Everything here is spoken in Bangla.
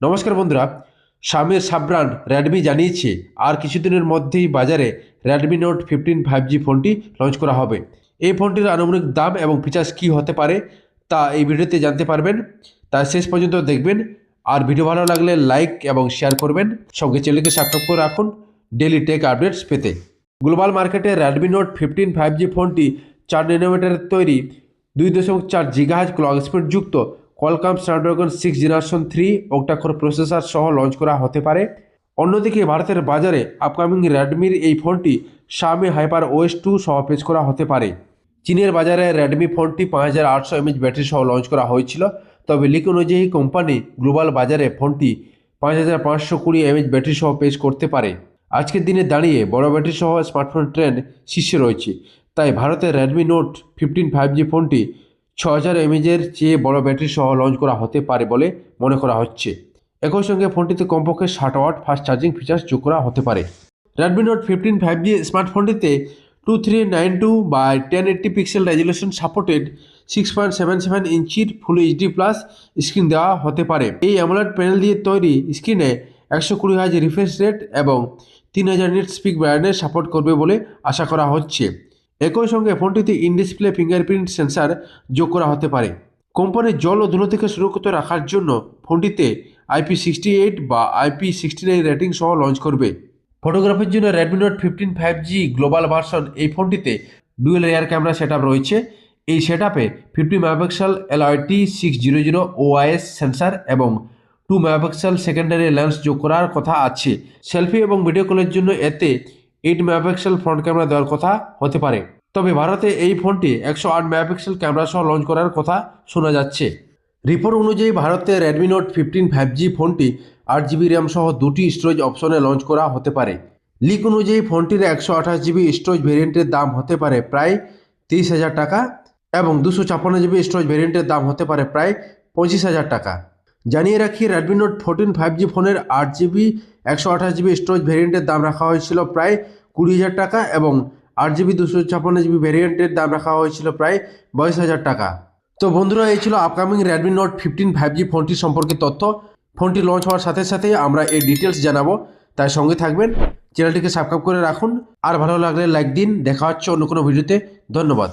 নমস্কার বন্ধুরা, স্বামীর সাবরান রেডমি জানিয়েছে, আর কিছুদিনের মধ্যেই বাজারে Redmi Note fifteen five G ফোনটি লঞ্চ করা হবে। এই ফোনটির আনুমানিক দাম এবং ফিচার্স কী হতে পারে তা এই ভিডিওতে জানতে পারবেন। তা শেষ পর্যন্ত দেখবেন, আর ভিডিও ভালো লাগলে লাইক এবং শেয়ার করবেন। সঙ্গে চ্যানেলকে সাবস্ক্রাইব করে রাখুন ডেলি টেক আপডেটস পেতে। গ্লোবাল মার্কেটে Redmi Note fifteen five G ফোনটি চার ন্যানোমিটারের তৈরি, দুই দশমিক চার জিগাহাজ ক্লক স্পিড যুক্ত Qualcomm Snapdragon six generation three octa core processor সহ লঞ্চ করা হতে পারে। অন্যদিকে ভারতের বাজারে আপকামিং রেডমির এই ফোনটি শামি হাইপার ওএস টু সহ পেশ করা হতে পারে। চীনের বাজারে রেডমি ফোনটি পাঁচ হাজার আটশো এমএচ ব্যাটারি সহ লঞ্চ করা হয়েছিল, তবে লিক অনুযায়ী কোম্পানি গ্লোবাল বাজারে ফোনটি পাঁচ হাজার পাঁচশো কুড়ি এমএচ ব্যাটারি সহ পেশ করতে পারে। আজকের দিনে দাঁড়িয়ে বড় ব্যাটারি সহ স্মার্টফোন ট্রেন্ড শীর্ষে রয়েছে, তাই ভারতের Redmi Note fifteen five G ফোনটি ছ হাজার এমএজের চেয়ে বড় ব্যাটারি সহ লঞ্চ করা হতে পারে বলে মনে করা হচ্ছে। একই সঙ্গে ফোনটিতে কমপক্ষে ষাট ওয়াট ফাস্ট চার্জিং ফিচার্স যোগ করা হতে পারে। Redmi Note fifteen five G স্মার্টফোনটিতে two three nine two by ten eighty pixel resolution supported six point seven seven ইঞ্চির ফুল এইচডি প্লাস স্ক্রিন দেওয়া হতে পারে। এই অ্যামোলেড প্যানেল দিয়ে তৈরি স্ক্রিনে একশো কুড়ি হাজার রিফ্রেশ রেট এবং তিন হাজার নিট স্পিক ব্র্যান্ডের সাপোর্ট করবে বলে আশা করা হচ্ছে। একই সঙ্গে ফোনটিতে ইন ডিসপ্লে ফিঙ্গারপ্রিন্ট সেন্সার যোগ করা হতে পারে। কোম্পানির জল ও ধুলো থেকে সুরক্ষিত রাখার জন্য ফোনটিতে আইপি সিক্সটি এইট বা আইপি সিক্সটি নাইন রেটিং সহ লঞ্চ করবে। ফটোগ্রাফির জন্য Redmi Note fifteen five G global version এই ফোনটিতে ডুয়েল এয়ার ক্যামেরা সেট রয়েছে। এই সেট আপে fifty megapixel LIT six zero zero OIS sensor এবং টু মেগাপিক্সেল সেকেন্ডারি লেন্স যোগ করার কথা আছে। সেলফি এবং ভিডিও কলের জন্য এতে এইট মেগাপিক্সেল ফ্রন্ট ক্যামেরা দেওয়ার কথা হতে পারে। তবে ভারতে এই ফোনটি একশো আট মেগাপিক্সেল ক্যামেরা সহ লঞ্চ করার কথা শোনা যাচ্ছে। রিপোর্ট অনুযায়ী ভারতে Redmi Note fifteen five G ফোনটি আট জিবি র্যাম সহ দুটি স্টোরেজ অপশনে লঞ্চ করা হতে পারে। লিক অনুযায়ী ফোনটির একশো আঠাশ জিবি স্টোরেজ ভেরিয়েন্টের দাম হতে পারে প্রায় তিরিশ হাজার টাকা এবং দুশো ছাপ্পান্ন জিবি স্টোরেজ ভেরিয়েন্টের দাম হতে পারে প্রায় পঁচিশ হাজার টাকা। জানিয়ে রাখি Redmi Note fourteen five G ফোনের আট জিবি একশো আঠাশ জিবি স্টোরেজ ভেরিয়েন্টের দাম রাখা হয়েছিল প্রায় কুড়ি হাজার টাকা এবং আট জিবি দুশো ছাপ্পান্ন জিবি ভেরিয়েন্টের দাম রাখা হয়েছিল প্রায় বাইশ হাজার টাকা। তো বন্ধুরা, এই ছিল upcoming Redmi Note fifteen five G ফোনটি সম্পর্কে তথ্য। ফোনটি লঞ্চ হওয়ার সাথে সাথে আমরা এই ডিটেলস জানাব। তাই সঙ্গে থাকবেন চ্যানেলটিকে সাবস্ক্রাইব করে রাখুন। আর ভালো লাগলে লাইক দিন। দেখা হচ্ছে অন্য কোনো ভিডিওতে ধন্যবাদ।